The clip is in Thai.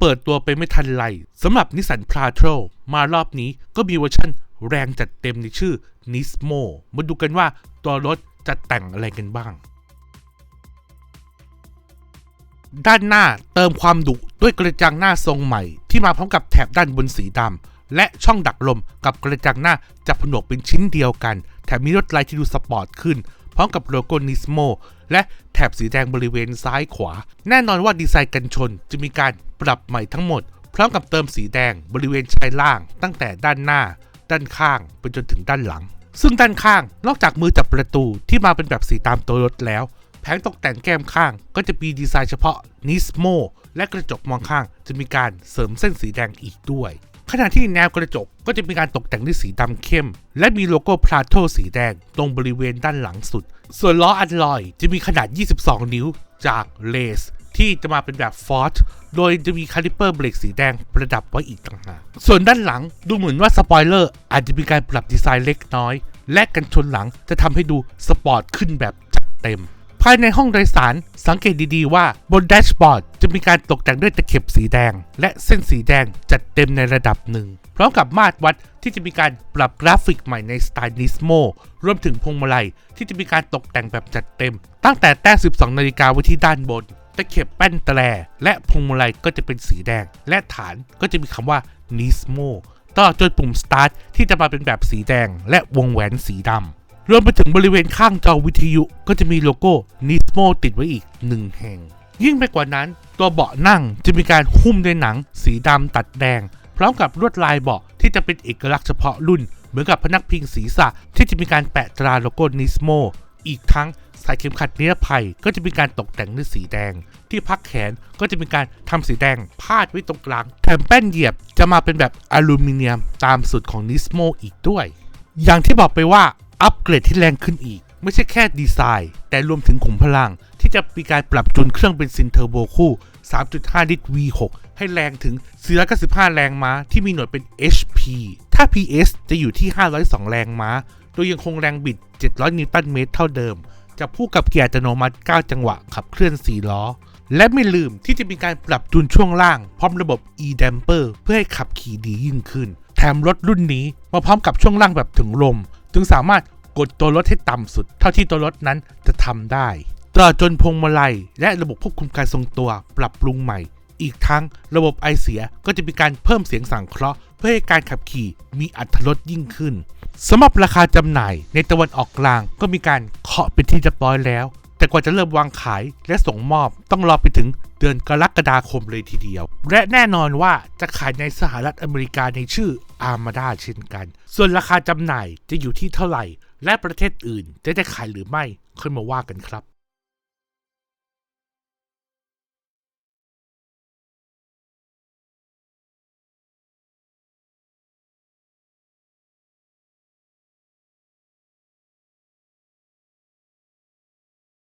เปิดตัวไปไม่ทันไรสำหรับนิสสันพ r า t r o มารอบนี้ก็มีเวอร์ชันแรงจัดเต็มในชื่อ Nismo มาดูกันว่าตัวรถจะแต่งอะไรกันบ้าง ด้านหน้าเติมความดุด้วยกระจังหน้าทรงใหม่ ที่มาพร้อมกับแถบด้านบนสีดำและช่องดักลมกับกระจังหน้าจะผนวกเป็นชิ้นเดียวกัน แถมมีลวดลายที่ดูสปอร์ตขึ้น ร้อมกับโลโก้นิสโมและแถบสีแดงบริเวณซ้ายขวา แน่นอนว่าดีไซน์กันชนจะมีการปรับใหม่ทั้งหมด พร้อมกับเติมสีแดงบริเวณชายล่าง ตั้งแต่ด้านหน้า ด้านข้างไปจนถึงด้านหลัง ซึ่งด้านข้างนอกจากมือจับประตูที่มาเป็นแบบสีตามตัวรถแล้วแผงตกแต่งแก้มข้างก็จะมีดีไซน์เฉพาะ Nismo และกระจกมองข้างจะมีการเสริมเส้นสีแดงอีกด้วย ขณะที่แนวกระจกก็จะมีการตกแต่งด้วยสีดำเข้ม และมีโลโก้พลาโตสีแดงตรงบริเวณด้านหลังสุด ส่วนล้ออัลลอยจะมีขนาด 22 นิ้วจากเลสที่จะมาเป็นแบบฟอร์ e โดยจะมีคาลิเปอร์เบรกสีแดงประดับไว้อีกต่างหาก ส่วนด้านหลังดูเหมือนว่าสปอยเลอร์อาจจะมีการปรับดีไซน์เล็กน้อย และกันชนหลังจะทำให้ดูสปอร์ตขึ้นแบบจัดเต็ม ภายในห้องโดยสาร สังเกตดีๆว่าบนแดชบอร์ดจะมีการตกแต่งด้วยตะเข็บสีแดง และเส้นสีแดงจัดเต็มในระดับหนึ่ง พร้อมกับมาตรวัดที่จะมีการปรับกราฟิกใหม่ในสไตล์นิสโมรวมถึงพวงมาลัยที่จะมีการตกแต่งแบบจัดเต็ม ตั้งแต่แต้12 นาฬิกาไว้ที่ด้านบน ตะเข็บแป้นแตรและพวงมาลัยก็จะเป็นสีแดง และฐานก็จะมีคำว่า Nismo ตลอจนปุ่ม Start ที่จะมาเป็นแบบสีแดง และวงแหวนสีดำ รวมไปถึงบริเวณข้างจอวิทยุก็จะมีโลโก้ Nismo ติดไว้อีกหนึ่งแห่ง ยิ่งไปกว่านั้น ตัวเบาะนั่งจะมีการหุ้มด้วยหนัง สีดำตัดแดง พร้อมกับลวดลายเบาะที่จะเป็นเอกลักษณ์เฉพาะรุ่น เหมือนกับพนักพิงศีรษะที่จะมีการแปะตราโลโก้ Nismo อีกทั้งสายเข็มขัดนิรภัยก็จะมีการตกแต่งด้วยสีแดง ที่พักแขนก็จะมีการทำสีแดงพาดไว้ตรงกลางแถมแป้นเหยียบจะมาเป็นแบบอลูมิเนียมตามสูตรของ Nismo อีกด้วย อย่างที่บอกไปว่า อัปเกรดที่แรงขึ้นอีก ไม่ใช่แค่ดีไซน์ แต่รวมถึงขุมพลัง ที่จะมีการปรับจูนเครื่องเป็นซินเทอร์โบคู่ 3.5 ลิตร V6 ให้แรงถึง 495 แรงม้า ที่มีหน่วยเป็น HP ถ้า PS จะอยู่ที่ 502 แรงม้า โดยยังคงแรงบิด 700 นิวตันเมตรเท่าเดิมจะพูดกับเกียร์อัตโนมัติ 9 จังหวะ ขับเคลื่อน 4 ล้อ และไม่ลืมที่จะมีการปรับจูนช่วงล่าง พร้อมระบบ e-damper เพื่อให้ขับขี่ดียิ่งขึ้น แถมรถรุ่นนี้มาพร้อมกับช่วงล่างแบบถึงลม จึงสามารถกดตัวรถให้ต่ำสุด เท่าที่ตัวรถนั้นจะทำได้ตลอดจนพวงมาลัย และระบบควบคุมการทรงตัวปรับปรุงใหม่ อีกทั้งระบบไอเสียก็จะมีการเพิ่มเสียงสังเคราะห์ เพื่อให้การขับขี่มีอัตรถรสยิ่งขึ้นสำหรับราคาจำหน่ายในตะวันออกกลางก็มีการเคาะเป็นที่เรียบร้อยแล้ว แต่กว่าจะเริ่มวางขายและส่งมอบต้องรอไปถึงเดือนกรกฎาคมเลยทีเดียว และแน่นอนว่าจะขายในสหรัฐอเมริกาในชื่ออาร์มาดาเช่นกัน ส่วนราคาจำหน่ายจะอยู่ที่เท่าไหร่ และประเทศอื่นจะได้ขายหรือไม่ค่อยมาว่ากันครับ